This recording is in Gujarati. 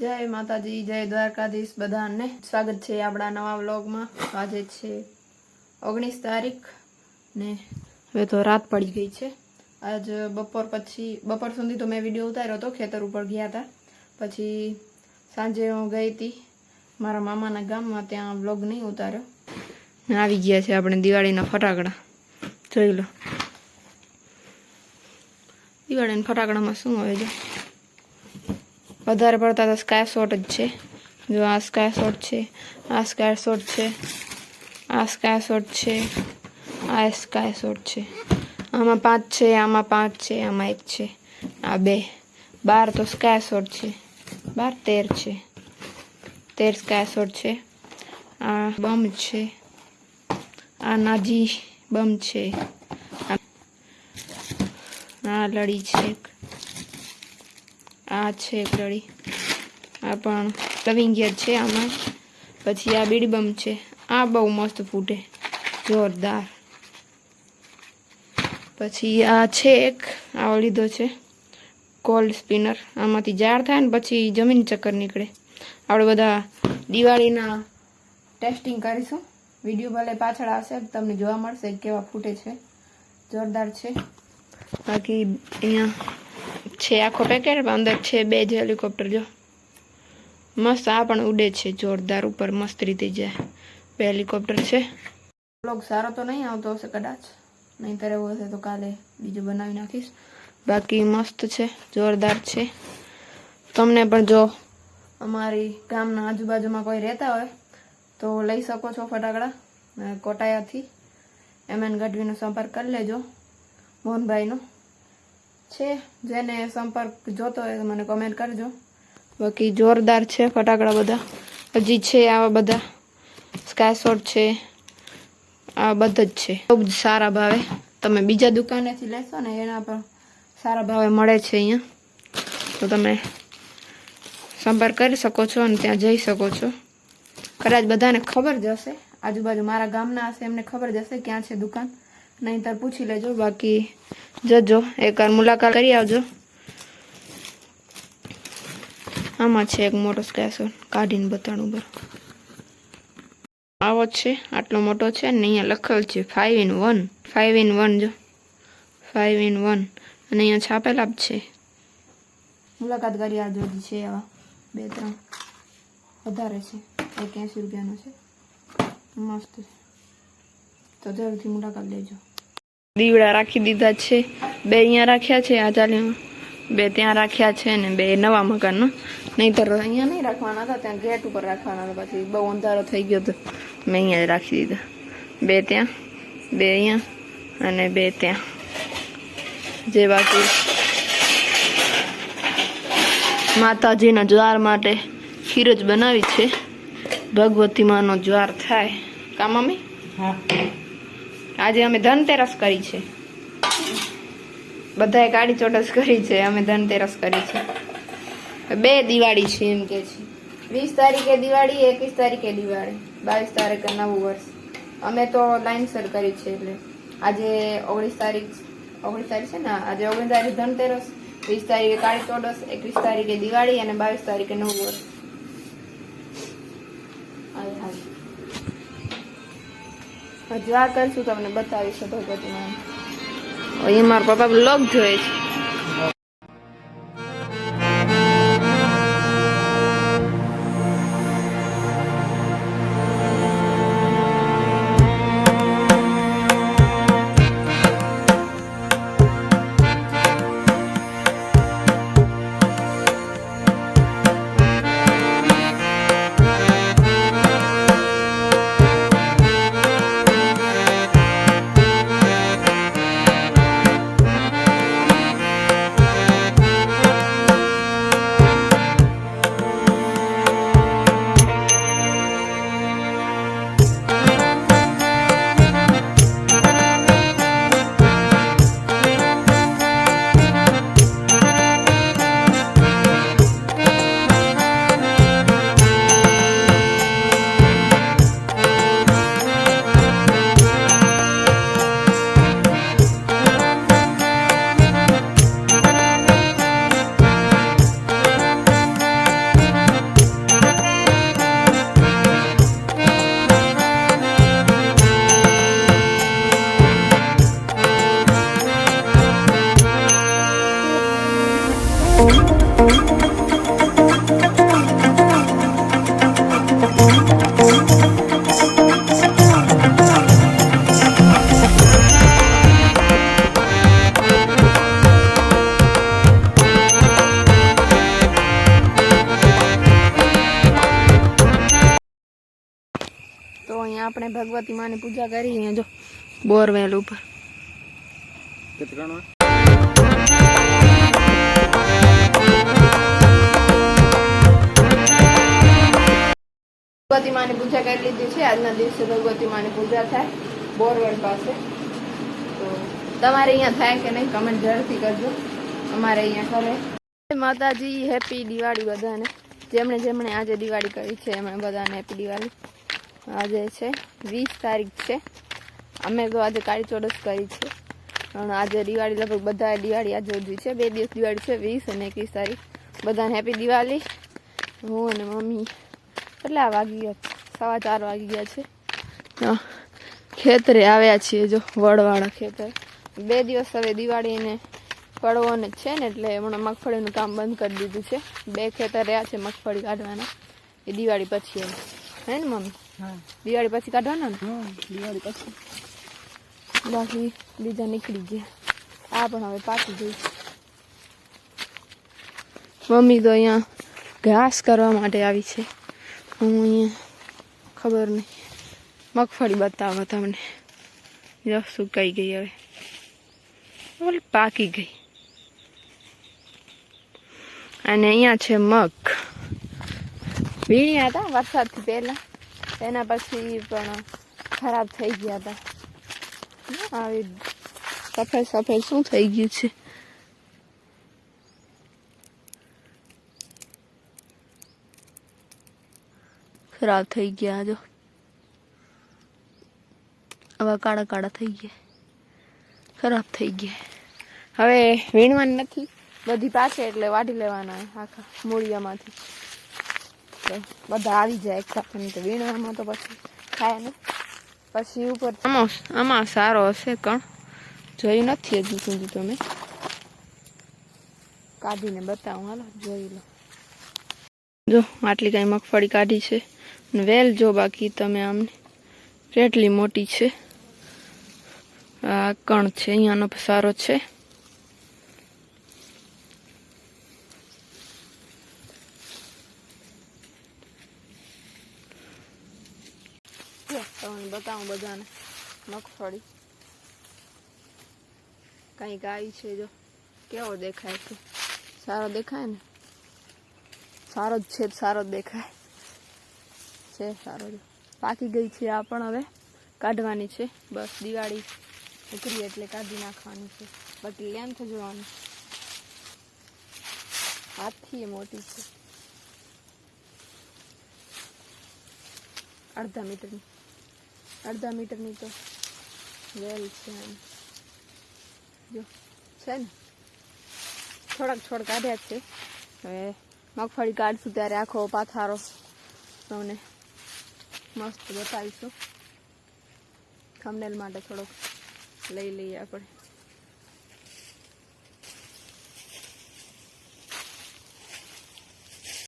જય માતાજી, જય દ્વારકાધીશ બધાને. સ્વાગત છે આપણા નવા વ્લોગમાં. આજે છે ઓગણીસ તારીખ ને હવે તો રાત પડી ગઈ છે. આજ બપોર પછી, બપોર સુધી તો મેં વીડિયો ઉતાર્યો હતો, ખેતર ઉપર ગયા હતા. પછી સાંજે હું ગઈ હતી મારા મામાના ગામમાં, ત્યાં વ્લોગ નહીં ઉતાર્યો. આવી ગયા છે આપણે દિવાળીના ફટાકડા. જોઈ લો. દિવાળીના ફટાકડામાં શું હોય છે? વધારે પડતા તો સ્કાય શોટ જ છે. જો આ સ્કાય શોટ છે, આ સ્કાય શોટ છે, આ સ્કાય શોટ છે, આ સ્કાય શોટ છે. આમાં પાંચ છે, આમાં પાંચ છે, આમાં એક છે, આ બે. બાર તો સ્કાય શોટ છે. બાર તેર છે. તેર સ્કાય શોટ છે. આ બમ છે. આ નાજી બમ છે. આ- આ લડી છે એક. આ છે એક ડળી આ પણ લવિંગિયા છે આમાં. પછી આ બીડીબમ છે. આ બહુ મસ્ત ફૂટે. જોરદાર. પછી આ છે એક. આવો લીધો છે. Cold spinner. આમાંથી ઝાડ થાય ને પછી જમીન ચક્કર નીકળે. આપણે બધા દિવાળીના ટેસ્ટિંગ કરીશું. વીડિયો ભલે પાછળ આવશે તમને જોવા મળશે કેવા ફૂટે છે. જોરદાર છે. બાકી અહીંયા છે, આખો પેકેટ અંદર છે, બે જ હેલિકોપ્ટર જો. મસ્ત, આ પણ ઉડે છે, જોરદાર, ઉપર મસ્ત રીતે જાય. બે હેલિકોપ્ટર છે. બ્લોગ સારો તો નહીં આવતો હશે કદાચ. નહીંતર એવું હશે તો કાલે બીજું બનાવી નાખીશ. બાકી મસ્ત છે, જોરદાર છે. તમને પણ જો અમારી ગામના આજુબાજુમાં કોઈ રહેતા હોય, તો લઈ શકો છો ફટાકડા કોટાયાથી. એમ એન ગઢવીનો સંપર્ક કરી લેજો, મોહનભાઈનો. છે, જેને સંપર્ક જોતો હોય મને કમેન્ટ કરજો. બાકી જોરદાર છે ફટાકડા બધા. હજી છે આવા બધા. સ્કાય શોટ છે. આ બધા જ છે. બહુ જ સારા ભાવે. તમે બીજા દુકાનેથી લેશો ને એના પર સારા ભાવે મળે છે અહીંયા. તો તમે સંપર્ક કરી શકો છો અને ત્યાં જઈ શકો છો. કદાચ બધાને ખબર જ હશે. આજુબાજુ મારા ગામના હશે, એમને ખબર જ હશે ક્યાં છે દુકાન. નહીંતર પૂછી લેજો, બાકી જજો, એકવાર મુલાકાત કરી આવજો. આમાં છે એક મોટો સ્કેસો કાઢીને બતાડું બરો આવો છે, આટલો મોટો છે ને અહીંયા લખેલ છે five in one five in one જો. ફાઇવ ઇન વન અને અહીંયા છાપેલા જ છે. મુલાકાત કરી આવજો છે આવા. બે, ત્રણ. વધારે છે, એક એંસી રૂપિયાનો છે. મસ્ત છે. તો જરૂરથી મુલાકાત લેજો. દીવડા રાખી દીધા છે. બે અહીંયા રાખ્યા છે, આ ચાલીમાં બે ત્યાં રાખ્યા છે ને બે નવા મકાનનો નહીંતર અહીંયા નહીં રાખવાના હતા, ત્યાં ગેટ ઉપર રાખવાના હતા. પછી બહુ અંધારો થઈ ગયો હતો મેં અહીંયા જ રાખી દીધા. બે ત્યાં, બે અહીંયા અને બે ત્યાં. જે બાકી માતાજીના જ્વાર માટે ખીરજ બનાવી છે. ભગવતી માનો જ્વાર થાય. કા મમ્મી? હા. આજે અમે ધનતેરસ કરી છે. બધાએ કાળી ચોટસ કરી છે, અમે ધનતેરસ કરી છે. બે દિવાળી છે એમ કે છે. વીસ તારીખે દિવાળી, એકવીસ તારીખે દિવાળી, બાવીસ તારીખે નવું વર્ષ. અમે તો લાઈનસર કરી છે એટલે. આજે ઓગણીસ તારીખ ઓગણીસ તારીખ છે ને? આજે ઓગણીસ તારીખ ધનતેરસ, વીસ તારીખે કાળી ચોડસ એકવીસ તારીખે દિવાળી અને બાવીસ તારીખે નવું વર્ષ. હજુ આ કરશું તમને બતાવીશ ભગવતીમાં એ મારા પપ્પા બ્લોગ જોઈએ છે. આપણે ભગવતી માની પૂજા કરી અહીંયા જો બોરવેલ ઉપર ભગવતી માની પૂજા કરી લીધી છે આજના દિવસે ભગવતી માની પૂજા થાય બોરવેલ પાસે. તો તમારે અહીંયા થાય કે નહીં કમેન્ટ જરૂરથી કરજો. અમારે અહીંયા કરે માતાજી હેપી દિવાળી બધાને. જેમણે જેમણે આજે દિવાળી કરી છે એમણે બધાને હેપી દિવાળી. આજે છે, વીસ તારીખ છે. અમે તો આજે કાળી ચોરસ કરી છે. પણ આજે દિવાળી લગભગ બધા દિવાળી આજે ઉજવી છે. બે દિવસ દિવાળી છે, વીસ અને એકવીસ તારીખ. બધાને હેપી દિવાળી. હું અને મમ્મી કેટલા વાગી ગયા? સવા ચાર વાગી ગયા છે. ખેતરે આવ્યા છીએ જો, વડવાળા ખેતર. બે દિવસ હવે દિવાળીને પડવાનું છે ને, એટલે હમણાં મગફળીનું કામ બંધ કરી દીધું છે. બે ખેતર રહ્યા છે મગફળી કાઢવાના. એ દિવાળી પછી હે ને મમ્મી? દિવાળી પછી કાઢવાના ને? દિવાળી પછી. બાકી બીજા નીકળી ગયા. આ પણ હવે પાકી ગઈ મમ્મી તો અહીંયા ઘાસ કરવા માટે આવી છે. હું અહીંયા ખબર નહીં. મગફળી બતાવો તમને. જો સુકાઈ ગઈ હવે. બોલ પાકી ગઈ. અને અહીંયા છે મગ. વીણ્યા હતા વરસાદથી પહેલા. એના પછી પણ ખરાબ થઈ ગયા હતા. આવી સફેદ સફેદ શું થઈ ગયું છે? ખરાબ થઈ ગયા જો. હવે કાળા કાળા થઈ ગયા. ખરાબ થઈ ગયા. હવે વીણવાની નથી. બધી પાસે એટલે વાઢી લેવાના આખા મૂળિયામાંથી. તો બધા આવી જાય એક સાથે તો વીણવામાં તો પછી થાય ને. પછી ઉપર આમાં આમાં સારો હશે કણ. જોયું નથી હજુ સુધી તમે કાઢીને બતાવું હાલો જોઈ લો. જો આટલી કાંઈ મગફળી કાઢી છે. અને વેલ જો બાકી તમે આમને. કેટલી મોટી છે. આ કણ છે અહીંયાનો સારો છે જો તમને બતાવું બધાને. મગફળી. કંઈક આવી છે જો. કેવો દેખાય છે? સારો દેખાય ને? સારો જ છે, સારો જ દેખાય. છે સારો પાકી ગઈ છે આ પણ હવે. કાઢવાની છે. બસ દિવાળી ઉતરી એટલે કાઢી નાખવાની છે. બાકી લેન્થ જોવાની. હાથથી એ મોટી છે. અડધા મીટરની. અડધા મીટરની તો. વેલ છે આમ જો, છે ને? થોડાક છોડ કાઢ્યા છે. હવે મગફળી કાઢશું ત્યારે આખો પાથારો. તમને મસ્ત બતાવીશું. થમનેલ માટે થોડોક લઈ લઈએ આપણે.